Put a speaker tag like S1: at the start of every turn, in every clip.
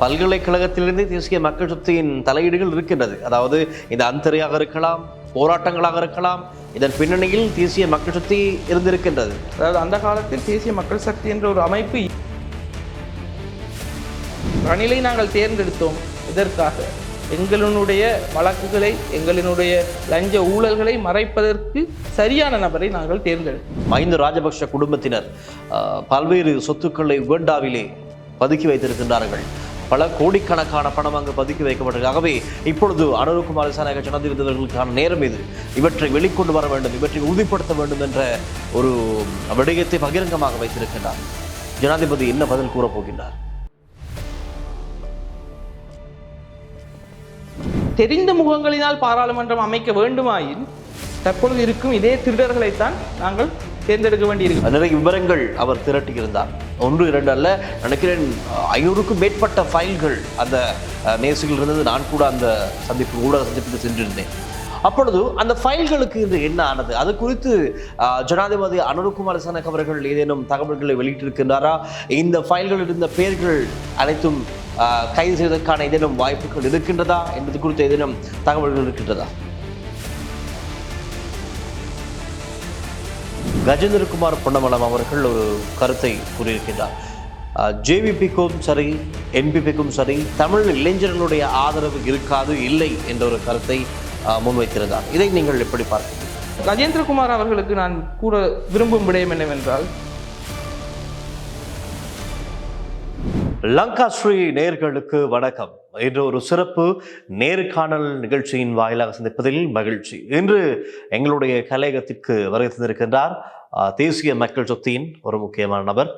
S1: பல்கலைக்கழகத்திலிருந்து தேசிய மக்கள் சக்தியின் தலையீடுகள் இருக்கின்றது. அதாவது இந்த அந்தரையாக இருக்கலாம் போராட்டங்களாக இருக்கலாம் இதன் பின்னணியில் தேசிய மக்கள் சக்தி இருந்திருக்கின்றது.
S2: அதாவது அந்த காலத்தில் தேசிய மக்கள் சக்தி என்ற ஒரு அமைப்பு ரணிலை நாங்கள் தேர்ந்தெடுத்தோம். இதற்காக எங்களுடைய வழக்குகளை எங்களினுடைய லஞ்ச ஊழல்களை மறைப்பதற்கு சரியான நபரை நாங்கள் தேர்ந்தெடுத்தோம்.
S1: மஹிந்த ராஜபக்ஷ குடும்பத்தினர் அஹ், பல்வேறு சொத்துக்களை உகண்டாவிலே பதுக்கி வைத்திருக்கின்றார்கள். பல கோடிக்கணக்கான பணம் அங்கு பதுக்கி வைக்கப்பட்டிருக்கு. ஆகவே இப்பொழுது அனுருகுமார் சானக ஜனாதிபதிகளுக்கான நேரம் இது. இவற்றை வெளிக்கொண்டு வர வேண்டும் இவற்றை உறுதிப்படுத்த வேண்டும் என்ற ஒரு விடயத்தை பகிரங்கமாக வைத்திருக்கின்றார். ஜனாதிபதி என்ன பதில் கூறப் போகின்றார்?
S2: தெரிந்த முகங்களினால் பாராளுமன்றம் அமைக்க வேண்டுமாயின் தற்பொழுது இருக்கும் இதே திருடர்களைத்தான் நாங்கள் தேர்ந்தெடுக்க வேண்டியிருக்கு
S1: நிறைய விவரங்கள் அவர் திரட்டியிருந்தார். ஒன்று இரண்டு அல்ல நினைக்கிறேன் ஐநூறுக்கும் மேற்பட்ட ஃபைல்கள் அந்த அஹ், இருந்தது. நான் கூட அந்த சந்திப்பு ஊடக சந்திப்புக்கு சென்றிருந்தேன். அப்பொழுது அந்த ஃபைல்களுக்கு இது என்ன ஆனது? அது குறித்து அஹ், ஜனாதிபதி அனுருகுமார் சனக் அவர்கள் ஏதேனும் தகவல்களை வெளியிட்டிருக்கின்றாரா? இந்த ஃபைல்கள் இருந்த பெயர்கள் அனைத்தும் அஹ், கைது செய்வதற்கான ஏதேனும் வாய்ப்புகள் இருக்கின்றதா? என்பது குறித்து ஏதேனும் தகவல்கள் இருக்கின்றதா? கஜேந்திரகுமார் பொன்னமலம் அவர்கள் ஒரு கருத்தை கூறியிருக்கின்றார். ஜேவிபிக்கும் சரி என்பிபிக்கும் சரி தமிழ் இளைஞர்களுடைய ஆதரவு இருக்காது இல்லை என்ற ஒரு கருத்தை முன்வைத்திருந்தார். இதை நீங்கள் எப்படி பார்க்கிறீர்கள்?
S2: கஜேந்திரகுமார் அவர்களுக்கு நான் கூற விரும்பும் விடயம் என்னவென்றால்
S1: லங்கா ஸ்ரீ நேர்களுக்கு வணக்கம். இன்று ஒரு சிறப்பு நேர்காணல் நிகழ்ச்சியின் வாயிலாக சந்திப்பதில் மகிழ்ச்சி. இன்று எங்களுடைய கலையகத்திற்கு வருகை தந்திருக்கின்றார் தேசிய மக்கள் சொத்தியின் ஒரு முக்கியமான நபர்.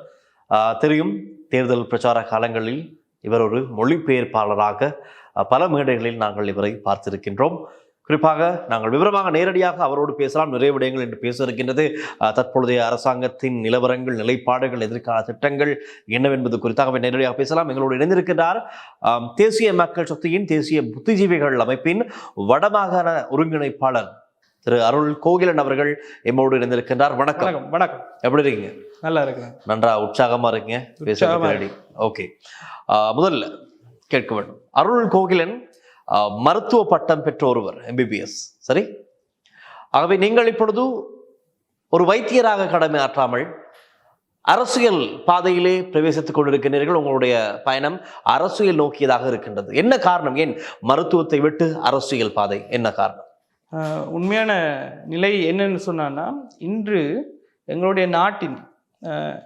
S1: தெரியும் தேர்தல் பிரச்சார காலங்களில் இவர் ஒரு மொழிபெயர்ப்பாளராக பல மேடைகளில் நாங்கள் இவரை பார்த்திருக்கின்றோம். குறிப்பாக நாங்கள் விவரமாக நேரடியாக அவரோடு பேசலாம். நிறைய விடயங்கள் என்று பேச இருக்கின்றது. ஆஹ், தற்பொழுதைய அரசாங்கத்தின் நிலவரங்கள் நிலைப்பாடுகள் எதிர்கால திட்டங்கள் என்னவென்பது குறித்தாக நேரடியாக பேசலாம். எங்களோடு இணைந்திருக்கின்றார். தேசிய மக்கள் சக்தியின் தேசிய புத்திஜீவிகள் அமைப்பின் வடமாகாண ஒருங்கிணைப்பாளர் திரு அருள் கோகிலன் அவர்கள் எம்மோடு இணைந்திருக்கின்றார். வணக்கம்.
S2: வணக்கம்
S1: எப்படி இருக்கீங்க?
S2: நல்லா இருக்கிறேன்.
S1: நன்றா உற்சாகமா இருக்கீங்க. ஓகே முதல்ல கேட்க வேண்டும். அருள் கோகிலன் மருத்துவ பட்டம் பெற்ற ஒருவர் எம்பிபிஎஸ் சரி? ஆகவே நீங்கள் இப்பொழுது ஒரு வைத்தியராக கடமை ஆற்றாமல் அரசியல் பாதையிலே பிரவேசித்துக் கொண்டிருக்கின்றீர்கள் உங்களுடைய பயணம் அரசியல் நோக்கியதாக இருக்கின்றது. என்ன காரணம்? ஏன் மருத்துவத்தை விட்டு அரசியல் பாதை? என்ன காரணம்?
S2: உண்மையான நிலை என்னன்னு சொன்னான்னா இன்று எங்களுடைய நாட்டின்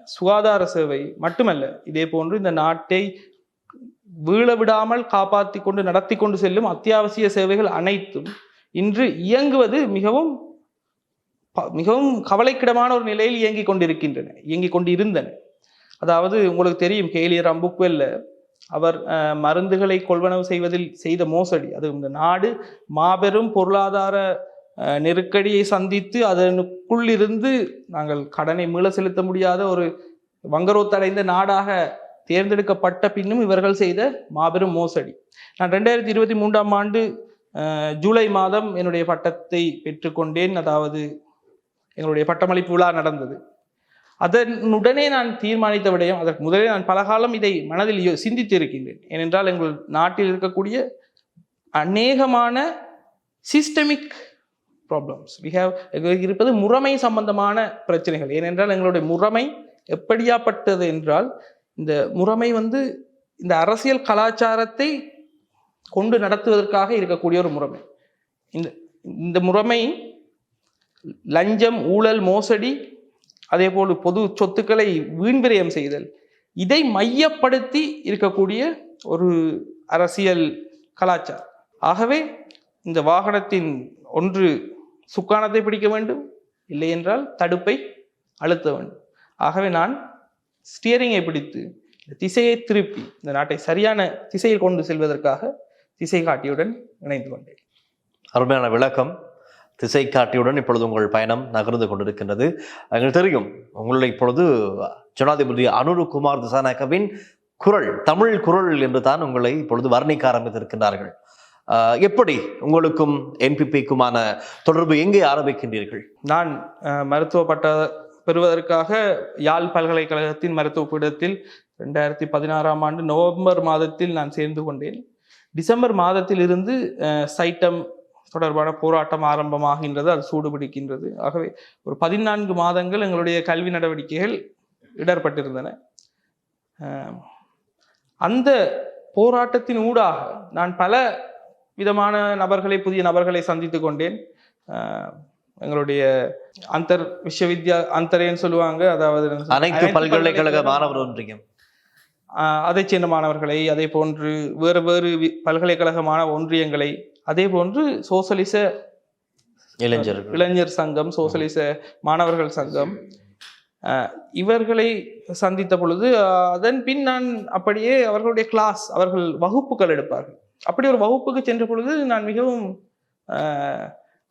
S2: சுகாதார சேவை மட்டுமல்ல இதே போன்று இந்த நாட்டை வீழ விடாமல் காப்பாற்றி கொண்டு நடத்தி கொண்டு செல்லும் அத்தியாவசிய சேவைகள் அனைத்தும் இன்று இயங்குவது மிகவும் ப- மிகவும் கவலைக்கிடமான ஒரு நிலையில் இயங்கிக் கொண்டிருக்கின்றன இயங்கிக் கொண்டு இருந்தன அதாவது உங்களுக்கு தெரியும் கேலியர் அம்புக்வெல்ல அவர் மருந்துகளை கொள்வனவு செய்வதில் செய்த மோசடி. அது இந்த நாடு மாபெரும் பொருளாதார நெருக்கடியை சந்தித்து அதனுக்குள் இருந்து நாங்கள் கடனை மீள செலுத்த முடியாத ஒரு வங்கரோத்தடைந்த நாடாக தேர்ந்தெடுக்கப்பட்ட பின்னும் இவர்கள் செய்த மாபெரும் மோசடி. நான் ரெண்டாயிரத்தி இருபத்தி மூன்றாம் ஆண்டு ஜூலை மாதம் என்னுடைய பட்டத்தை பெற்றுக்கொண்டேன். அதாவது எங்களுடைய பட்டமளிப்பு விழா நடந்தது. அதனுடனே நான் தீர்மானித்த விடயம் அதற்கு முதலே நான் பல காலம் இதை மனதில் சிந்தித்திருக்கின்றேன். சிந்தித்து இருக்கின்றேன் ஏனென்றால் எங்கள் நாட்டில் இருக்கக்கூடிய அநேகமான சிஸ்டமிக் ப்ராப்ளம்ஸ் வி ஹேவ் எங்களுக்கு இருப்பது முறைமை சம்பந்தமான பிரச்சனைகள். ஏனென்றால் எங்களுடைய முறைமை எப்படியாப்பட்டது என்றால் இந்த முறைமை வந்து இந்த அரசியல் கலாச்சாரத்தை கொண்டு நடத்துவதற்காக இருக்கக்கூடிய ஒரு முறைமை. இந்த இந்த முறைமை லஞ்சம் ஊழல் மோசடி அதே போல் பொது சொத்துக்களை வீண்விரயம் செய்தல் இதை மையப்படுத்தி இருக்கக்கூடிய ஒரு அரசியல் கலாச்சாரம். ஆகவே இந்த வாகனத்தின் ஒன்று சுக்கானத்தை பிடிக்க வேண்டும் இல்லை என்றால் தடுப்பை அழுத்த வேண்டும். ஆகவே நான் ஸ்டியரிங்கை பிடித்து இந்த திசையை திருப்பி இந்த நாட்டை சரியான திசையில் கொண்டு செல்வதற்காக திசை காட்டியுடன் இணைந்து கொண்டேன்.
S1: அருமையான விளக்கம். திசை காட்டியுடன் இப்பொழுது உங்கள் பயணம் நகர்ந்து கொண்டிருக்கின்றது. எங்களுக்கு தெரியும் உங்களுடைய இப்பொழுது ஜனாதிபதி அனுருகுமார் திசாநாயக்கவின் குரல் தமிழ் குரல் என்று தான் உங்களை இப்பொழுது வர்ணிக்க ஆரம்பித்திருக்கின்றார்கள். எப்படி உங்களுக்கும் என்பிபிக்குமான தொடர்பு எங்கே ஆரம்பிக்கின்றீர்கள்?
S2: நான் அஹ், மருத்துவ பட்ட பெறுவதற்காக யாழ் பல்கலைக்கழகத்தின் மருத்துவ பீடத்தில் ரெண்டாயிரத்தி பதினாறாம் ஆண்டு நவம்பர் மாதத்தில் நான் சேர்ந்து கொண்டேன். டிசம்பர் மாதத்தில் இருந்து சைட்டம் தொடர்பான போராட்டம் ஆரம்பமாகின்றது அது சூடுபிடிக்கின்றது. ஆகவே ஒரு பதினான்கு மாதங்கள் எங்களுடைய கல்வி நடவடிக்கைகள் இடர்பட்டிருந்தன. அந்த போராட்டத்தின் ஊடாக நான் பல விதமான நபர்களை புதிய நபர்களை சந்தித்து கொண்டேன். எங்களுடைய அந்தர் விஸ்வவித்யா அந்தரேன்னு சொல்லுவாங்க அதாவது
S1: அனைத்து பல்கலைக்கழக மாணவர் ஒன்றியம்
S2: அதைச் சேர்ந்த மாணவர்களை அதே போன்று வேறு வேறு பல்கலைக்கழக மாணவ ஒன்றியங்களை அதே போன்று சோசலிச
S1: இளைஞர்கள்.
S2: இளைஞர் சங்கம் சோசலிச மாணவர்கள் சங்கம். இவர்களை சந்தித்த பொழுது அதன் பின் நான் அப்படியே அவர்களுடைய கிளாஸ் அவர்கள் வகுப்புகள் எடுப்பார்கள். அப்படி ஒரு வகுப்புக்கு சென்ற பொழுது நான் மிகவும்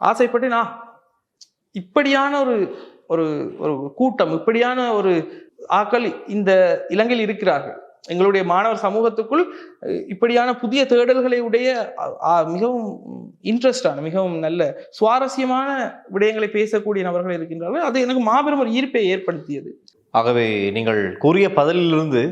S2: ஆசைப்பட்டு நான் இப்படியான ஒரு ஒரு ஒரு கூட்டம் இப்படியான ஒரு ஆக்கள் இந்த இலங்கையில் இருக்கிறார்கள். எங்களுடைய மாணவர் சமூகத்துக்குள் இப்படியான புதிய தேடல்களை உடைய மிகவும் இன்ட்ரெஸ்டான மிகவும் நல்ல சுவாரஸ்யமான விடயங்களை பேசக்கூடிய நபர்கள் இருக்கின்றார்கள். அது எனக்கு மாபெரும் ஒரு ஈர்ப்பை ஏற்படுத்தியது.
S1: ஆகவே நீங்கள் கூறிய பதிலிலிருந்து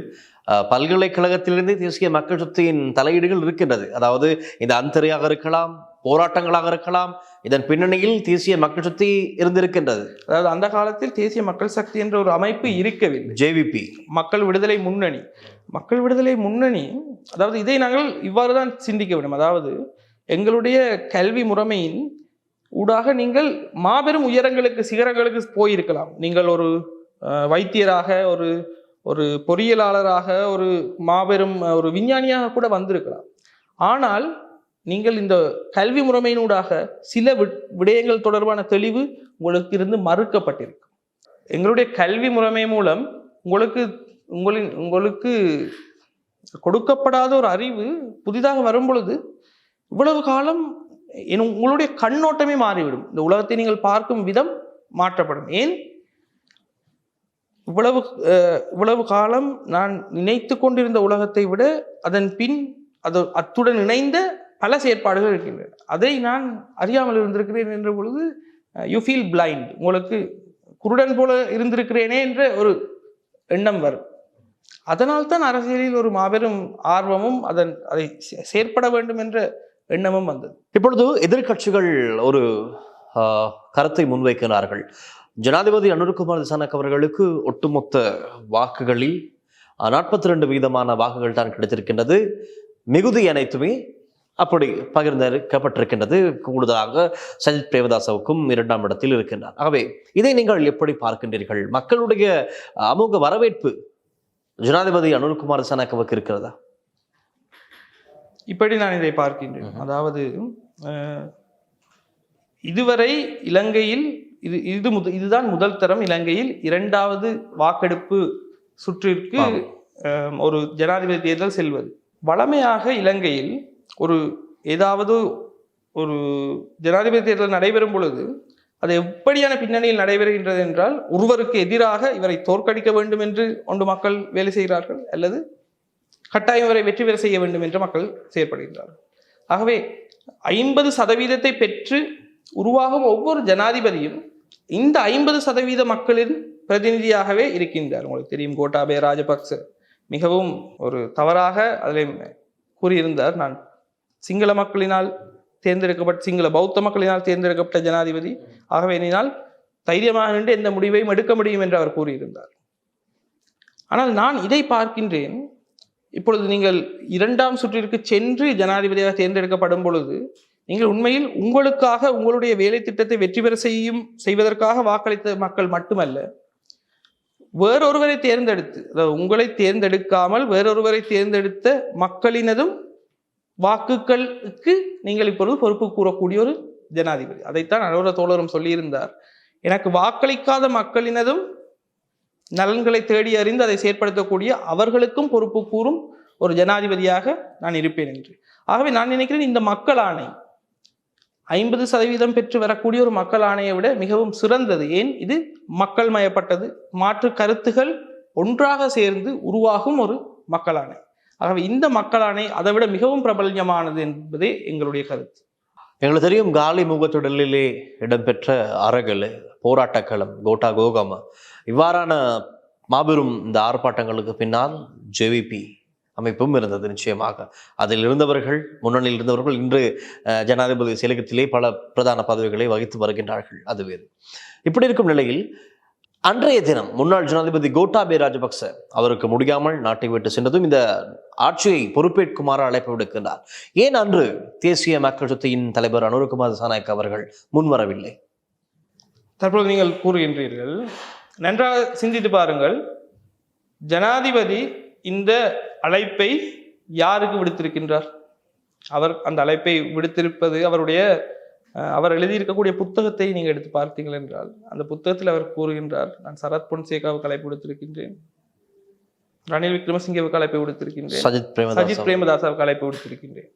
S1: பல்கலைக்கழகத்திலிருந்து தேசிய மக்கள் சக்தியின் தலையீடுகள் இருக்கின்றது. அதாவது இந்த அந்தரையாக இருக்கலாம் போராட்டங்களாக இருக்கலாம் இதன் பின்னணியில் தேசிய மக்கள் சக்தி இருந்திருக்கின்றது.
S2: அதாவது அந்த காலத்தில் தேசிய மக்கள் சக்தி என்ற ஒரு அமைப்பு இருக்கவில்லை.
S1: ஜேவிபி
S2: மக்கள் விடுதலை முன்னணி. மக்கள் விடுதலை முன்னணி அதாவது இதை நாங்கள் இவ்வாறு தான் சிந்திக்க வேண்டும். அதாவது எங்களுடைய கல்வி முறைமையின் ஊடாக நீங்கள் மாபெரும் உயரங்களுக்கு சிகரங்களுக்கு போயிருக்கலாம். நீங்கள் ஒரு வைத்தியராக ஒரு ஒரு பொறியியலாளராக ஒரு மாபெரும் ஒரு விஞ்ஞானியாக கூட வந்திருக்கலாம். ஆனால் நீங்கள் இந்த கல்வி முறைமையினூடாக சில வி- விடயங்கள் தொடர்பான தெளிவு உங்களுக்கு இருந்து மறுக்கப்பட்டிருக்கும். எங்களுடைய கல்வி முறைமை மூலம் உங்களுக்கு உங்களின் உங்களுக்கு கொடுக்கப்படாத ஒரு அறிவு புதிதாக வரும் பொழுது இவ்வளவு காலம் என் உங்களுடைய கண்ணோட்டமே மாறிவிடும். இந்த உலகத்தை நீங்கள் பார்க்கும் விதம் மாற்றப்படும். ஏன்? இவ்வளவு இவ்வளவு காலம் நான் நினைத்து கொண்டிருந்த உலகத்தை விட அதன் பின் அது அத்துடன் இணைந்த பல செயற்பாடுகள் இருக்கின்றன. அதை நான் அறியாமல் இருந்திருக்கிறேன் என்ற பொழுது யூ ஃபீல் பிளைண்ட் உங்களுக்கு குருடன் போல இருந்திருக்கிறேனே என்ற ஒரு எண்ணம் வரும். அதனால்தான் அரசியலில் ஒரு மாபெரும் ஆர்வமும் அதன் அதை செயற்பட வேண்டும் என்ற எண்ணமும் வந்தது.
S1: இப்பொழுது எதிர்க்கட்சிகள் ஒரு கருத்தை முன்வைக்கிறார்கள். ஜனாதிபதி அனுர்குமார் திசானக் அவர்களுக்கு ஒட்டுமொத்த வாக்குகளில் நாற்பத்தி ரெண்டு வீதமான வாக்குகள் தான் கிடைத்திருக்கின்றது. மிகுதி அனைத்துமே அப்படி பகிர்ந்தளிக்கப்பட்டிருக்கின்றது கூடுதலாக சஜித் பிரேமதாசவுக்கும் இரண்டாம் இடத்தில் இருக்கின்றார். ஆகவே இதை நீங்கள் எப்படி பார்க்கின்றீர்கள்? மக்களுடைய அமோக வரவேற்பு ஜனாதிபதி அனுர்குமார் திசானக்கவுக்கு இருக்கிறதா?
S2: இப்படி நான் இதை பார்க்கின்றேன். அதாவது இதுவரை இலங்கையில் இது இது முத இதுதான் முதல் தரம் இலங்கையில் இரண்டாவது வாக்கெடுப்பு சுற்றிற்கு ஒரு ஜனாதிபதி தேர்தல் செல்வது. வழமையாக இலங்கையில் ஒரு ஏதாவது ஒரு ஜனாதிபதி தேர்தல் நடைபெறும் பொழுது அது எப்படியான பின்னணியில் நடைபெறுகின்றது என்றால் ஒருவருக்கு எதிராக இவரை தோற்கடிக்க வேண்டும் என்று ஒன்று மக்கள் வேலை செய்கிறார்கள் அல்லது கட்டாயம் இவரை வெற்றி பெற செய்ய வேண்டும் என்று மக்கள் செயற்படுகின்றார்கள். ஆகவே ஐம்பது சதவீதத்தை பெற்று உருவாகும் ஒவ்வொரு ஜனாதிபதியும் இந்த ஐம்பது சதவீத மக்களின் பிரதிநிதியாகவே இருக்கின்றார். உங்களுக்கு தெரியும் கோட்டாபய ராஜபக்ச. மிகவும் ஒரு தவறாக அதில் கூறியிருந்தார். நான் சிங்கள மக்களினால் தேர்ந்தெடுக்கப்பட்ட சிங்கள பௌத்த மக்களினால் தேர்ந்தெடுக்கப்பட்ட ஜனாதிபதி. ஆகவே என்னால் தைரியமாக நின்று எந்த முடிவையும் எடுக்க முடியும் என்று அவர் கூறியிருந்தார். ஆனால் நான் இதை பார்க்கின்றேன். இப்பொழுது நீங்கள் இரண்டாம் சுற்றிற்கு சென்று ஜனாதிபதியாக தேர்ந்தெடுக்கப்படும் பொழுது நீங்கள் உண்மையில் உங்களுக்காக உங்களுடைய வேலை திட்டத்தை வெற்றி பெற செய்யும் செய்வதற்காக வாக்களித்த மக்கள் மட்டுமல்ல வேறொருவரை தேர்ந்தெடுத்து அதாவது உங்களை தேர்ந்தெடுக்காமல் வேறொருவரை தேர்ந்தெடுத்த மக்களினதும் வாக்குகளுக்கு நீங்கள் இப்பொழுது பொறுப்பு கூறக்கூடிய ஒரு ஜனாதிபதி. அதைத்தான் அனுர தோழரும் சொல்லியிருந்தார். எனக்கு வாக்களிக்காத மக்களினதும் நலன்களை தேடி அறிந்து அதை செயற்படுத்தக்கூடிய அவர்களுக்கும் பொறுப்பு கூறும் ஒரு ஜனாதிபதியாக நான் இருப்பேன் என்று. ஆகவே நான் நினைக்கிறேன் இந்த மக்கள் ஆணை ஐம்பது சதவீதம் பெற்று வரக்கூடிய ஒரு மக்கள் ஆணையை விட மிகவும் சிறந்தது. ஏன்? இது மக்கள் மயப்பட்டது. மாற்று கருத்துகள் ஒன்றாக சேர்ந்து உருவாகும் ஒரு மக்கள் ஆணை. ஆகவே இந்த மக்களானை அதை விட மிகவும் பிரபல்யமானது என்பதே எங்களுடைய கருத்து.
S1: எங்களுக்கு தெரியும் காலி முகத்துடலிலே இடம்பெற்ற அறகல் போராட்டக்களம் கோட்டா கோகம இவ்வாறான மாபெரும் இந்த ஆர்ப்பாட்டங்களுக்கு பின்னால் ஜேவிபி அமைப்பும் இருந்தது நிச்சயமாக. அதில் இருந்தவர்கள் முன்னணியில் இருந்தவர்கள் இன்று ஜனாதிபதி செயலகத்திலே பல பிரதான பதவிகளை வகித்து வருகின்றார்கள் அது வேறு. இப்படி இருக்கும் நிலையில் அன்றைய தினம் முன்னாள் ஜனாதிபதி கோட்டாபே ராஜபக்ச அவருக்கு முடியாமல் நாட்டை விட்டு சென்றதும் இந்த ஆட்சியை பொறுப்பேற்குமாறு அழைப்பு விடுக்கின்றார். ஏன் அன்று தேசிய மக்கள் சக்தியின் தலைவர் அனுரகுமார் சாநாயக் அவர்கள் முன்வரவில்லை?
S2: தற்போது நீங்கள் கூறுகின்றீர்கள் நன்றாக சிந்தித்து பாருங்கள் ஜனாதிபதி இந்த அழைப்பை யாருக்கு விடுத்திருக்கின்றார்? அவர் அந்த அழைப்பை விடுத்திருப்பது அவருடைய அவர் எழுதியிருக்கக்கூடிய புத்தகத்தை நீங்கள் எடுத்து பார்த்தீர்கள் என்றால் அந்த புத்தகத்தில் அவர் கூறுகின்றார் நான் சரத் பொன்சேகாவுக்கு அழைப்பு விடுத்திருக்கின்றேன். ரணில் விக்ரமசிங்கவுக்கு அழைப்பு விடுத்திருக்கின்றேன். சஜித் பிரேமதாசாவுக்கு. அழைப்பு விடுத்திருக்கின்றேன்.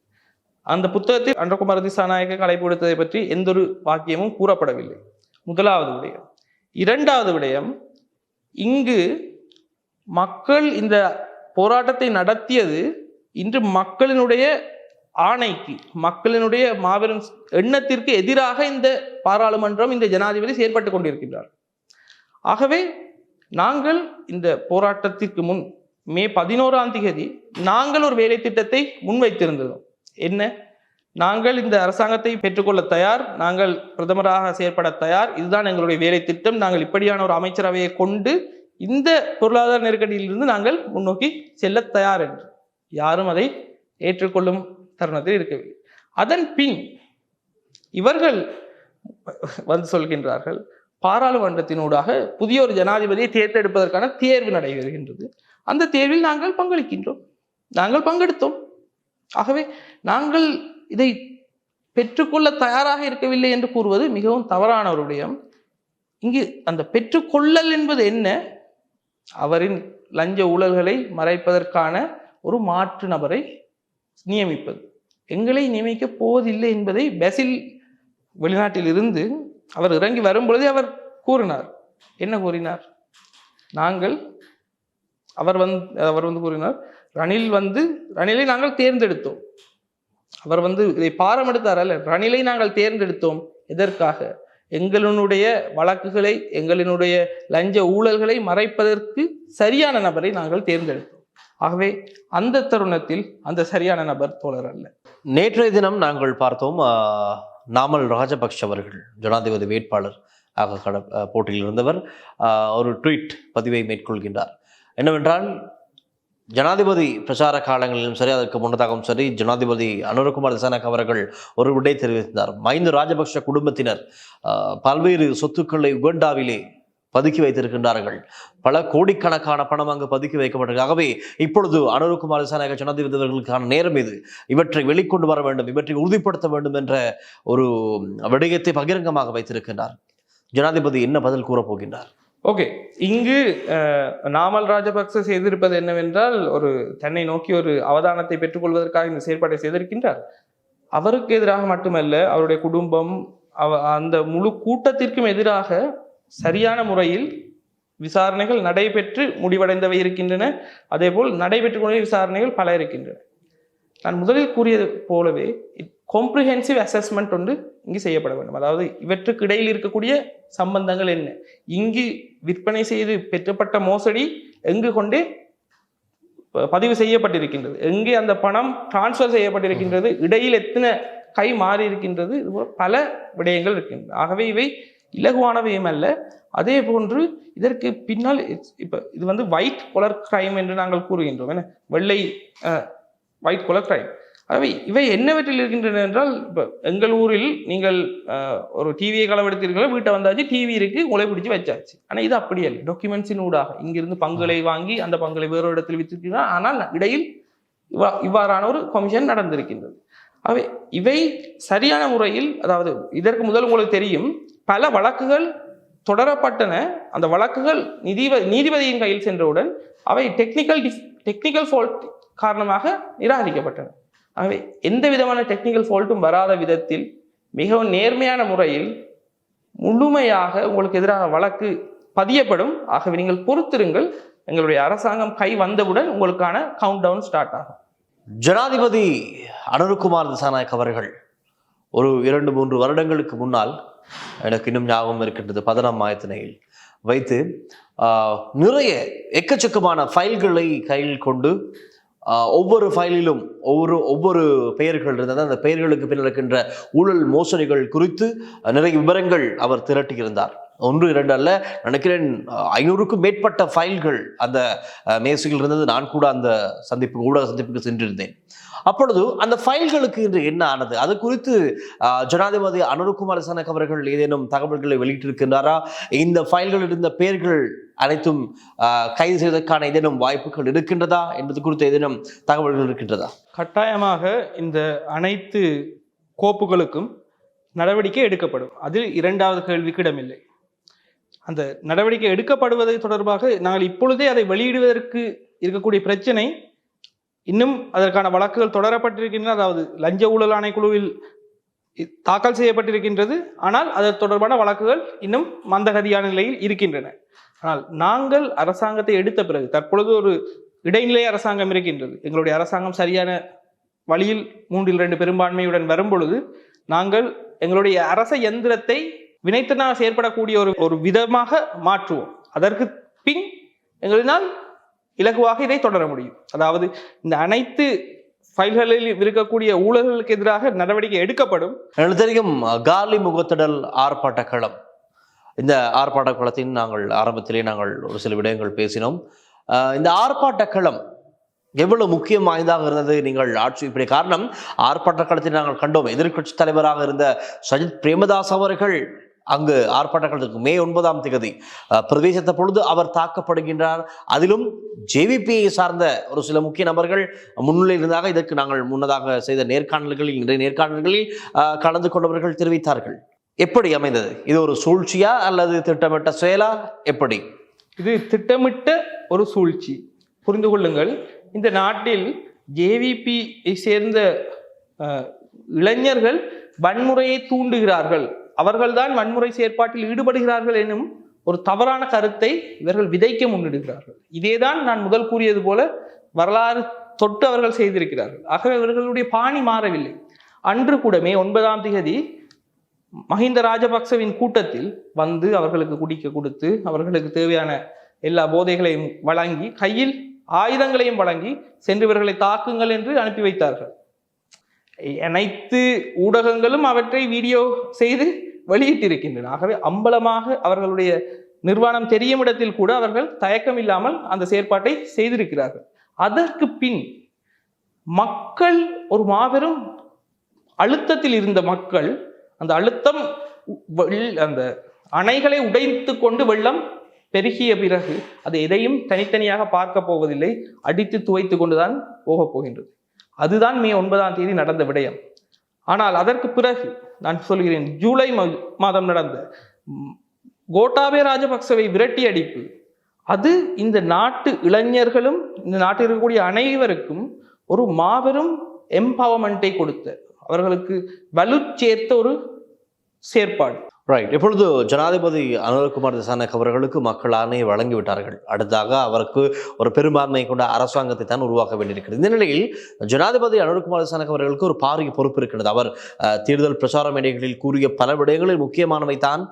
S2: அந்த புத்தகத்தில் அன்றகுமார் திசாநாயக்கு அழைப்பு விடுத்ததை பற்றி எந்த ஒரு வாக்கியமும் கூறப்படவில்லை. முதலாவது விடயம். இரண்டாவது விடயம் இங்கு மக்கள் இந்த போராட்டத்தை நடத்தியது இன்று மக்களினுடைய ஆணைக்கு மக்களினுடைய மாபெரும் எண்ணத்திற்கு எதிராக இந்த பாராளுமன்றம் இந்த ஜனாதிபதி செயற்பட்டு கொண்டிருக்கின்றார். ஆகவே நாங்கள் இந்த போராட்டத்திற்கு முன் மே பதினோராம் தேதி நாங்கள் ஒரு வேலை திட்டத்தை முன்வைத்திருந்தோம். என்ன? நாங்கள் இந்த அரசாங்கத்தை பெற்றுக்கொள்ள தயார் நாங்கள் பிரதமராக செயற்பட தயார் இதுதான் எங்களுடைய வேலை திட்டம். நாங்கள் இப்படியான ஒரு அமைச்சரவையை கொண்டு இந்த பொருளாதார நெருக்கடியிலிருந்து நாங்கள் முன்னோக்கி செல்ல தயார் என்று. யாரும் அதை ஏற்றுக்கொள்ளும் தருணத்தில் இருக்கவில்லை. அதன் பின் இவர்கள் வந்து சொல்கின்றார்கள் பாராளுமன்றத்தினூடாக புதிய ஒரு ஜனாதிபதியை தேர்ந்தெடுப்பதற்கான தேர்வு நடைபெறுகின்றது. அந்த தேர்வில் நாங்கள் பங்களிக்கின்றோம். நாங்கள் பங்கெடுத்தோம். ஆகவே நாங்கள் இதை பெற்றுக்கொள்ள தயாராக இருக்கவில்லை என்று கூறுவது மிகவும் தவறான ஒரு விடயம். இங்கு அந்த பெற்றுக்கொள்ளல் என்பது என்ன? அவரின் லஞ்ச ஊழல்களை மறைப்பதற்கான ஒரு மாற்று நபரை நியமிப்பது எங்களை நியமிக்கப் போவதில்லை என்பதை பெசில் வெளிநாட்டில் இருந்து அவர் இறங்கி வரும்பொழுதே அவர் கூறினார். என்ன கூறினார்? நாங்கள் அவர் வந்து அவர் வந்து கூறினார் ரணில் வந்து ரணிலை நாங்கள் தேர்ந்தெடுத்தோம். அவர் வந்து இதை பாரம் எடுத்தார் அல்ல ரணிலை நாங்கள் தேர்ந்தெடுத்தோம். எதற்காக? எங்களினுடைய வழக்குகளை எங்களினுடைய லஞ்ச ஊழல்களை மறைப்பதற்கு சரியான நபரை நாங்கள் தேர்ந்தெடுத்தோம். ஆகவே அந்த தருணத்தில் அந்த சரியான நபர் தோழர் அல்ல.
S1: நேற்றைய தினம் நாங்கள் பார்த்தோம் நாமல் ராஜபக்ஷ அவர்கள் ஜனாதிபதி வேட்பாளர் ஆக கட போட்டியில் இருந்தவர் ஒரு ட்வீட் பதிவை மேற்கொள்கின்றார். என்னவென்றால் ஜனாதிபதி பிரச்சார காலங்களிலும் சரி அதற்கு முன்னதாகவும் சரி ஜனாதிபதி அனுரகுமார் திசானக் அவர்கள் ஒரு விடை தெரிவித்தார். மைந்து ராஜபக்ஷ குடும்பத்தினர் பல்வேறு சொத்துக்களை உகண்டாவிலே பதுக்கி வைத்திருக்கின்றார்கள். பல கோடிக்கணக்கான பணம் அங்கு பதுக்கி வைக்கப்பட்டிருக்கு. ஆகவே இப்பொழுது அனுருகுமார் திசாநாயக ஜனாதிபதி அவர்களுக்கான நேரம் இது. இவற்றை வெளிக்கொண்டு வர வேண்டும் இவற்றை உறுதிப்படுத்த வேண்டும் என்ற ஒரு விடயத்தை பகிரங்கமாக வைத்திருக்கின்றார். ஜனாதிபதி என்ன பதில் கூறப் போகின்றார்?
S2: ஓகே. இங்கு நாமல் ராஜபக்ச செய்திருப்பது என்னவென்றால் ஒரு தன்னை நோக்கி ஒரு அவதானத்தை பெற்றுக்கொள்வதற்காக இந்த செயற்பாட்டை செய்திருக்கின்றார். அவருக்கு எதிராக மட்டுமல்ல அவருடைய குடும்பம் அவ அந்த முழு கூட்டத்திற்கும் எதிராக சரியான முறையில் விசாரணைகள் நடைபெற்று முடிவடைந்தவை இருக்கின்றன. அதேபோல் நடைபெற்று கொண்ட விசாரணைகள் பல இருக்கின்றன. நான் முதலில் கூறியது போலவே காம்ப்ரிஹென்சிவ் அசஸ்மெண்ட் ஒன்று இங்கு செய்யப்பட வேண்டும். அதாவது இவற்றுக்கு இடையில் இருக்கக்கூடிய சம்பந்தங்கள் என்ன? இங்கு விற்பனை செய்து பெற்றப்பட்ட மோசடி எங்கு கொண்டே ப- பதிவு செய்யப்பட்டிருக்கின்றது? எங்கே அந்த பணம் டிரான்ஸ்ஃபர் செய்யப்பட்டிருக்கின்றது? இடையில் எத்தனை கை மாறி இருக்கின்றது இது போல பல விடயங்கள் இருக்கின்றன ஆகவே இவை இலகுவானவையும் அல்ல. அதே போன்று இதற்கு பின்னால் இப்ப இது வந்து ஒயிட் கொலர் கிரைம் என்று நாங்கள் கூறுகின்றோம். என்ன? வெள்ளை ஒயிட் கொலர் கிரைம் ஆகவே இவை என்னவற்றில் இருக்கின்றன என்றால் இப்போ எங்கள் ஊரில் நீங்கள் ஒரு டிவியை களவெடுத்தீர்கள் வீட்டை வந்தாச்சு டிவி இருக்கு உங்களை பிடிச்சி வச்சாச்சு. ஆனால் இது அப்படி அல்ல. டாக்குமெண்ட்ஸின் ஊடாக. இங்கிருந்து பங்குகளை வாங்கி அந்த பங்குகளை வேறொரு இடத்தில் வித்திருக்கிறார். ஆனால் இடையில் இவ்வா இவ்வாறான ஒரு கமிஷன் நடந்திருக்கின்றது. அவை இவை சரியான முறையில் அதாவது இதற்கு முதல் உங்களுக்கு தெரியும் பல வழக்குகள் தொடரப்பட்டன. அந்த வழக்குகள் நீதிப நீதிபதியின் கையில் சென்றவுடன் அவை டெக்னிக்கல் டெக்னிக்கல் ஃபால்ட் காரணமாக நிராகரிக்கப்பட்டன. ஆகவே எந்த விதமான டெக்னிக்கல் ஃபால்ட்டும் வராத விதத்தில் மிகவும் நேர்மையான முறையில் முழுமையாக உங்களுக்கு எதிராக வழக்கு பதியப்படும். ஆகவே நீங்கள் பொறுத்திருங்கள். எங்களுடைய அரசாங்கம் கை வந்தவுடன் உங்களுக்கான கவுண்ட் டவுன் ஸ்டார்ட் ஆகும்.
S1: ஜனாதிபதி அனுருகுமார் திசாநாயக் அவர்கள் ஒரு இரண்டு மூன்று வருடங்களுக்கு முன்னால் எனக்கு இன்னும் ஞாபகம் இருக்கின்றது பதினாம் மாயத்தினையில் வைத்து ஆஹ், நிறைய எக்கச்சக்கமான ஃபைல்களை கையில் கொண்டு ஆஹ், ஒவ்வொரு ஃபைலிலும் ஒவ்வொரு ஒவ்வொரு பெயர்கள் இருந்தது அந்த பெயர்களுக்கு பின்னர் இருக்கின்ற ஊழல் மோசடிகள் குறித்து நிறைய விவரங்கள் அவர் திரட்டியிருந்தார். ஒன்று இரண்டு அல்ல நினைக்கிறேன் ஐநூறுக்கும் மேற்பட்ட ஃபைல்கள் அந்த மேசையில் இருந்தது. நான் கூட அந்த சந்திப்பு ஊடக சந்திப்புக்கு சென்றிருந்தேன். அப்பொழுது அந்த ஃபைல்களுக்கு இன்று என்ன ஆனது? அது குறித்து ஜனாதிபதி அனுருகுமார் சனக் அவர்கள் ஏதேனும் தகவல்களை வெளியிட்டிருக்கின்றாரா? இந்த ஃபைல்கள் இருந்த பெயர்கள் அனைத்தும் கைது செய்வதற்கான ஏதேனும் வாய்ப்புகள் இருக்கின்றதா? என்பது குறித்து ஏதேனும் தகவல்கள் இருக்கின்றதா?
S2: கட்டாயமாக இந்த அனைத்து கோப்புகளுக்கும் நடவடிக்கை எடுக்கப்படும். அதில் இரண்டாவது கேள்விக்கு இடமில்லை. அந்த நடவடிக்கை எடுக்கப்படுவது தொடர்பாக நாங்கள் இப்பொழுதே அதை வெளியிடுவதற்கு இருக்கக்கூடிய பிரச்சனை இன்னும் அதற்கான வழக்குகள் தொடரப்பட்டிருக்கின்றன. அதாவது லஞ்ச ஊழல் ஆணைக்குழுவில் தாக்கல் செய்யப்பட்டிருக்கின்றது. ஆனால் அது தொடர்பான வழக்குகள் இன்னும் மந்தகதியான நிலையில் இருக்கின்றன. ஆனால் நாங்கள் அரசாங்கத்தை எடுத்த பிறகு தற்பொழுது ஒரு இடைநிலை அரசாங்கம் இருக்கின்றது. எங்களுடைய அரசாங்கம் சரியான வழியில் மூன்றில் ரெண்டு பெரும்பான்மையுடன் வரும் பொழுது நாங்கள் எங்களுடைய அரச எந்திரத்தை வினைத்தனாக செயற்படக்கூடிய ஒரு ஒரு விதமாக மாற்றுவோம். அதற்கு பின் எங்களினால் இலகுவாக இதை தொடர முடியும். அதாவது இந்த அனைத்து ஃபைல்களில் இருக்கக்கூடிய ஊழல்களுக்கு எதிராக நடவடிக்கை எடுக்கப்படும்.
S1: எனக்கு தெரியும் காலி முகத்திடல் ஆர்ப்பாட்ட களம். இந்த ஆர்ப்பாட்ட களத்தின் நாங்கள் ஆரம்பத்திலே நாங்கள் ஒரு சில விடயங்கள் பேசினோம். இந்த ஆர்ப்பாட்ட களம் எவ்வளவு முக்கியம் வாய்ந்ததாக இருந்தது நீங்கள் ஆட்சி இப்படி காரணம்? ஆர்ப்பாட்ட களத்தில் நாங்கள் கண்டோம். எதிர்க்கட்சி தலைவராக இருந்த சஜித் பிரேமதாஸ் அவர்கள் அங்கு ஆர்ப்பாட்டங்கள் மே ஒன்பதாம் தேதி அஹ், பிரவேசித்த பொழுது அவர் தாக்கப்படுகின்றார். அதிலும் ஜேவிபியை சார்ந்த ஒரு சில முக்கிய நபர்கள் முன்னிலையில் இருந்தாக இதற்கு நாங்கள் முன்னதாக செய்த நேர்காணல்களில் நிறைய நேர்காணல்களில் கலந்து கொண்டவர்கள் தெரிவித்தார்கள். எப்படி அமைந்தது? இது ஒரு சூழ்ச்சியா அல்லது திட்டமிட்ட செயலா? எப்படி?
S2: இது திட்டமிட்ட ஒரு சூழ்ச்சி. புரிந்து கொள்ளுங்கள். இந்த நாட்டில் ஜேவிபி சேர்ந்த இளைஞர்கள் வன்முறையை தூண்டுகிறார்கள். அவர்கள்தான் வன்முறை செயற்பாட்டில் ஈடுபடுகிறார்கள் எனும் ஒரு தவறான கருத்தை இவர்கள் விதைக்க முன்னிடுகிறார்கள். இதேதான் நான் முதல் கூறியது போல வரலாறு தொட்டு அவர்கள் செய்திருக்கிறார்கள். ஆகவே இவர்களுடைய பாணி மாறவில்லை. அன்று கூடமே ஒன்பதாம் திகதி மஹிந்த ராஜபக்சவின் கூட்டத்தில் வந்து அவர்களுக்கு குடிக்க கொடுத்து அவர்களுக்கு தேவையான எல்லா போதைகளையும் வழங்கி கையில் ஆயுதங்களையும் வழங்கி சென்று இவர்களை தாக்குங்கள் என்று அனுப்பி வைத்தார்கள். அனைத்து ஊடகங்களும் அவற்றை வீடியோ செய்து வெளியிட்டிருக்கின்றன. ஆகவே அம்பலமாக அவர்களுடைய நிர்வாணம் தெரியும் இடத்தில் கூட அவர்கள் தயக்கம் இல்லாமல் அந்த செயற்பாட்டை செய்திருக்கிறார்கள். அதற்கு பின் மக்கள் ஒரு மாபெரும் அழுத்தத்தில் இருந்த மக்கள் அந்த அழுத்தம் அந்த அணைகளை உடைத்து கொண்டு வெள்ளம் பெருகிய பிறகு அது எதையும் தனித்தனியாக பார்க்க போவதில்லை அடித்து துவைத்து கொண்டுதான் போகப் போகின்றது. அதுதான் மே ஒன்பதாம் தேதி நடந்த விடயம். ஆனால் அதற்கு பிறகு நான் சொல்கிறேன். ஜூலை மாதம் நடந்த கோட்டாபே ராஜபக்சவை விரட்டி அடிப்பு. அது இந்த நாட்டு இளைஞர்களும் இந்த நாட்டில் இருக்கக்கூடிய அனைவருக்கும் ஒரு மாபெரும் எம்பவர்மெண்ட்டை கொடுத்த அவர்களுக்கு வலு சேர்த்த ஒரு செயற்பாடு.
S1: ரைட் இப்பொழுது ஜனாதிபதி அனுரகுமார் திசானக் அவர்களுக்கு மக்கள் ஆணையை வழங்கிவிட்டார்கள். அடுத்தாக அவருக்கு ஒரு பெரும்பான்மை கொண்ட அரசாங்கத்தை தான் உருவாக்க வேண்டியிருக்கிறது. இந்த நிலையில் ஜனாதிபதி அனுரகுமார் திசானக் அவர்களுக்கு ஒரு பாரிய பொறுப்பு இருக்கிறது. அவர் தேர்தல் பிரச்சார மேடைகளில் கூறிய பல விடயங்களில் முக்கியமானவை தான்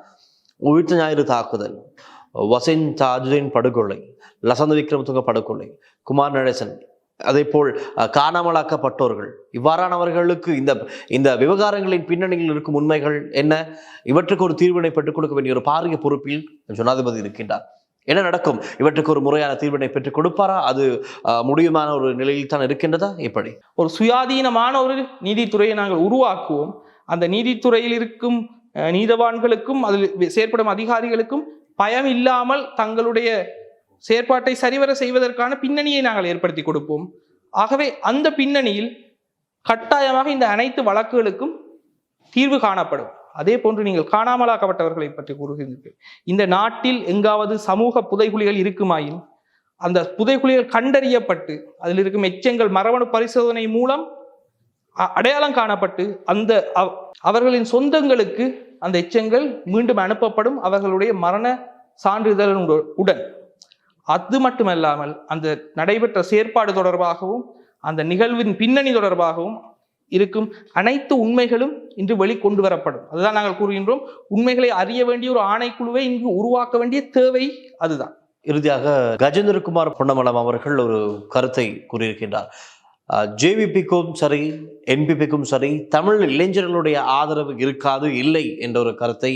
S1: உயிர்த்த ஞாயிறு தாக்குதல் வசின் தாஜுதீன் படுகொலை லசந்த விக்ரமதுங்க படுகொலை குமார் நடேசன் அதேபோல் காணாமலாக்கப்பட்டோர்கள். இவ்வாறானவர்களுக்கு இந்த இந்த விவகாரங்களின் பின்னணியில் இருக்கும் உண்மைகள் என்ன? இவற்றுக்கு ஒரு தீர்வினை பெற்றுக் கொடுக்க வேண்டிய ஒரு பாரிய பொறுப்பில் ஜனாதிபதி இருக்கின்றார். என்ன நடக்கும்? இவற்றுக்கு ஒரு முறையான தீர்வினை பெற்றுக் கொடுப்பாரா? அது அஹ், முடியுமான ஒரு நிலையில் தான் இருக்கின்றதா? எப்படி?
S2: ஒரு சுயாதீனமான ஒரு நீதித்துறையை நாங்கள் உருவாக்குவோம். அந்த நீதித்துறையில் இருக்கும் நீதவான்களுக்கும் அதில் செயற்படும் அதிகாரிகளுக்கும் பயம் இல்லாமல் தங்களுடைய செயற்பாட்டை சரிவர செய்வதற்கான பின்னணியை நாங்கள் ஏற்படுத்தி கொடுப்போம். ஆகவே அந்த பின்னணியில் கட்டாயமாக இந்த அனைத்து வழக்குகளுக்கும் தீர்வு காணப்படும். அதே போன்று நீங்கள் காணாமலாக்கப்பட்டவர்களை பற்றி கூறுகிறீர்கள் இந்த நாட்டில் எங்காவது சமூக புதைகுழிகள் இருக்குமாயின் அந்த புதைகுழிகள் கண்டறியப்பட்டு அதில் இருக்கும் எச்சங்கள் மரபணு பரிசோதனை மூலம் அ- அடையாளம் காணப்பட்டு அந்த அவ- அவர்களின் சொந்தங்களுக்கு அந்த எச்சங்கள் மீண்டும் அனுப்பப்படும். அவர்களுடைய மரண சான்றிதழ் உடன். அது மட்டுமல்லாமல் அந்த நடைபெற்ற செயற்பாடு தொடர்பாகவும் அந்த நிகழ்வின் பின்னணி தொடர்பாகவும் இருக்கும் அனைத்து உண்மைகளும் இன்று வெளிக்கொண்டு வரப்படும். அதுதான் நாங்கள் கூறுகின்றோம். உண்மைகளை அறிய வேண்டிய ஒரு ஆணைக்குழுவை இங்கு உருவாக்க வேண்டிய தேவை அதுதான்.
S1: இறுதியாக கஜேந்திரகுமார் பொன்னமலம் அவர்கள் ஒரு கருத்தை கூறியிருக்கின்றார். ஜேவிபிக்கும் சரி என்பிபிக்கும் சரி தமிழ் இளைஞர்களுடைய ஆதரவு இருக்காது இல்லை என்ற ஒரு கருத்தை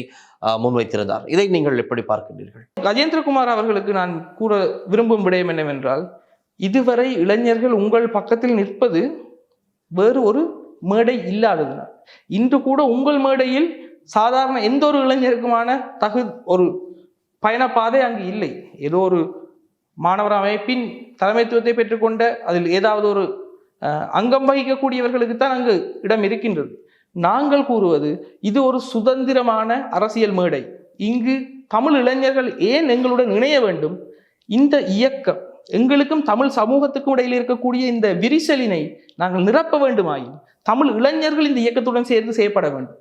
S1: முன்வைத்திருந்தார். இதை நீங்கள் எப்படி பார்க்கின்றீர்கள்?
S2: கஜேந்திரகுமார் அவர்களுக்கு நான் கூற விரும்பும் விடயம் என்னவென்றால் இதுவரை இளைஞர்கள் உங்கள் பக்கத்தில் நிற்பது வேறு ஒரு மேடை இல்லாததுனால். இன்று கூட உங்கள் மேடையில் சாதாரண எந்த ஒரு இளைஞருக்குமான தகு ஒரு பயணப்பாதை அங்கு இல்லை. ஏதோ ஒரு மாணவர் அமைப்பின் தலைமைத்துவத்தை பெற்றுக்கொண்ட அதில் ஏதாவது ஒரு அஹ், அங்கம் வகிக்கக்கூடியவர்களுக்கு தான் அங்கு இடம் இருக்கின்றது. நாங்கள் கூறுவது இது ஒரு சுதந்திரமான அரசியல் மேடை. இங்கு தமிழ் இளைஞர்கள் ஏன் எங்களுடன் இணைய வேண்டும்? இந்த இயக்கம் எங்களுக்கும் தமிழ் சமூகத்துக்கும் இடையில் இருக்கக்கூடிய இந்த விரிசலினை நாங்கள் நிரப்ப வேண்டுமாயின் தமிழ் இளைஞர்கள் இந்த இயக்கத்துடன் சேர்ந்து செயற்பட வேண்டும்.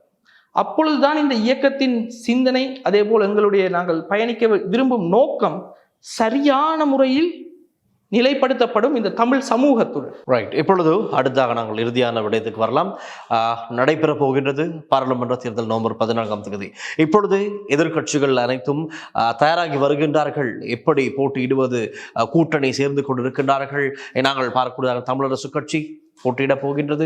S2: அப்பொழுதுதான் இந்த இயக்கத்தின் சிந்தனை அதே போல் எங்களுடைய நாங்கள் பயணிக்க விரும்பும் நோக்கம் சரியான முறையில் நிலைப்படுத்தப்படும் இந்த தமிழ் சமூகத்துடன்.
S1: ரைட் இப்பொழுது அடுத்தாக நாங்கள் இறுதியான விடயத்துக்கு வரலாம். ஆஹ், நடைபெற போகின்றது பாராளுமன்ற தேர்தல் நவம்பர் பதினான்காம் தேதி. இப்பொழுது எதிர்க்கட்சிகள் அனைத்தும் தயாராகி வருகின்றார்கள். எப்படி போட்டியிடுவது கூட்டணி சேர்ந்து கொண்டிருக்கின்றார்கள். நாங்கள் பார்க்கக்கூடிய தமிழரசு கட்சி போட்டியிடப் போகின்றது.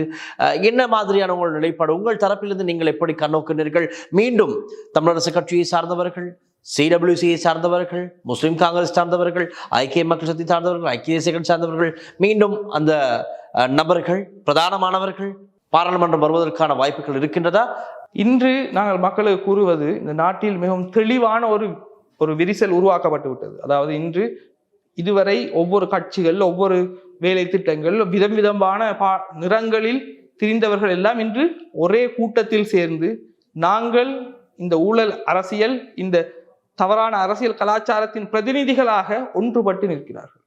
S1: என்ன மாதிரியான உங்கள் நிலைப்பாடு? உங்கள் தரப்பிலிருந்து நீங்கள் எப்படி கண்ணோக்கினீர்கள்? மீண்டும் தமிழரசு கட்சியை சார்ந்தவர்கள் சிடபிள்யூசியை சார்ந்தவர்கள் முஸ்லீம் காங்கிரஸ் சார்ந்தவர்கள் ஐக்கிய மக்கள் சக்தி சார்ந்தவர்கள் ஐக்கிய தேசியங்கள் சார்ந்தவர்கள் மீண்டும் அந்த நபர்கள் பிரதானமானவர்கள் பாராளுமன்றம் வருவதற்கான வாய்ப்புகள் இருக்கின்றதா?
S2: இன்று நாங்கள் மக்களுக்கு கூறுவது இந்த நாட்டில் மிகவும் தெளிவான ஒரு ஒரு விரிசல் உருவாக்கப்பட்டு விட்டது. அதாவது இன்று இதுவரை ஒவ்வொரு கட்சிகள் ஒவ்வொரு வேலை திட்டங்கள் விதம் விதமான பா நிறங்களில் திரிந்தவர்கள் எல்லாம் இன்று ஒரே கூட்டத்தில் சேர்ந்து நாங்கள் இந்த ஊழல் அரசியல் இந்த தவறான அரசியல் கலாச்சாரத்தின் பிரதிநிதிகளாக ஒன்றுபட்டு நிற்கிறார்கள்.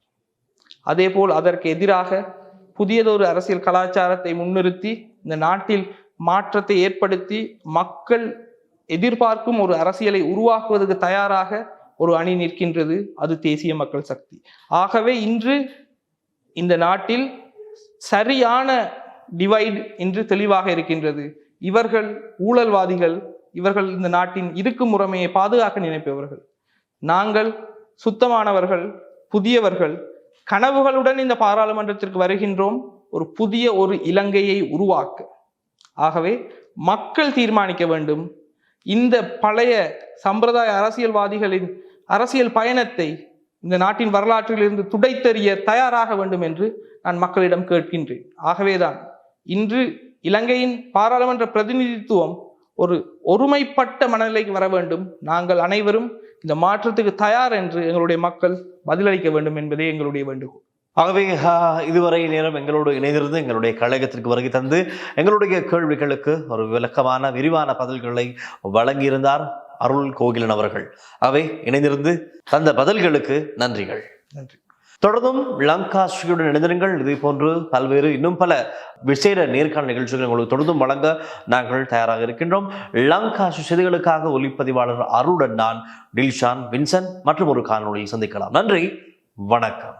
S2: அதேபோல் அதற்கு எதிராக புதியதொரு அரசியல் கலாச்சாரத்தை முன்னிறுத்தி இந்த நாட்டில் மாற்றத்தை ஏற்படுத்தி மக்கள் எதிர்பார்க்கும் ஒரு அரசியலை உருவாக்குவதற்கு தயாராக ஒரு அணி நிற்கின்றது. அது தேசிய மக்கள் சக்தி. ஆகவே இன்று இந்த நாட்டில் சரியான டிவைட் என்று தெளிவாக இருக்கின்றது. இவர்கள் ஊழல்வாதிகள் இவர்கள் இந்த நாட்டின் இருக்கும் முறைமையை பாதுகாக்க நினைப்பவர்கள். நாங்கள் சுத்தமானவர்கள் புதியவர்கள் கனவுகளுடன் இந்த பாராளுமன்றத்திற்கு வருகின்றோம். ஒரு புதிய ஒரு இலங்கையை உருவாக்க. ஆகவே மக்கள் தீர்மானிக்க வேண்டும். இந்த பழைய சம்பிரதாய அரசியல்வாதிகளின் அரசியல் பயணத்தை இந்த நாட்டின் வரலாற்றிலிருந்து துடைத்தெறிய தயாராக வேண்டும் என்று நான் மக்களிடம் கேட்கின்றேன். ஆகவேதான் இன்று இலங்கையின் பாராளுமன்ற பிரதிநிதித்துவம் ஒரு ஒருமைப்பட்ட மனநிலைக்கு வர வேண்டும். நாங்கள் அனைவரும் இந்த மாற்றத்துக்கு தயார் என்று எங்களுடைய மக்கள் பதிலளிக்க வேண்டும் என்பதே எங்களுடைய வேண்டுகோள்.
S1: ஆகவே இதுவரை நேரம் எங்களோடு இணைந்திருந்து எங்களுடைய கழகத்திற்கு வருகை தந்து எங்களுடைய கேள்விகளுக்கு ஒரு விளக்கமான விரிவான பதில்களை வழங்கியிருந்தார் அருள் கோகிலன் அவர்கள். ஆகவே இணைந்திருந்து தந்த பதில்களுக்கு நன்றிகள்.
S2: நன்றி.
S1: தொடர்ந்தும் லங்கா ஸ்ரீயுடன் இணைந்திருங்கள். இதே போன்று பல்வேறு இன்னும் பல விசேட நேர்காணல் நிகழ்ச்சிகள் உங்களுக்கு தொடர்ந்தும் வழங்க நாங்கள் தயாராக இருக்கின்றோம். லங்கா செய்திகளுக்காக ஒளிப்பதிவாளர் அருளுடன் நான் டில்ஷான் வின்சன் மற்றும் ஒரு காணொளியில் சந்திக்கலாம். நன்றி வணக்கம்.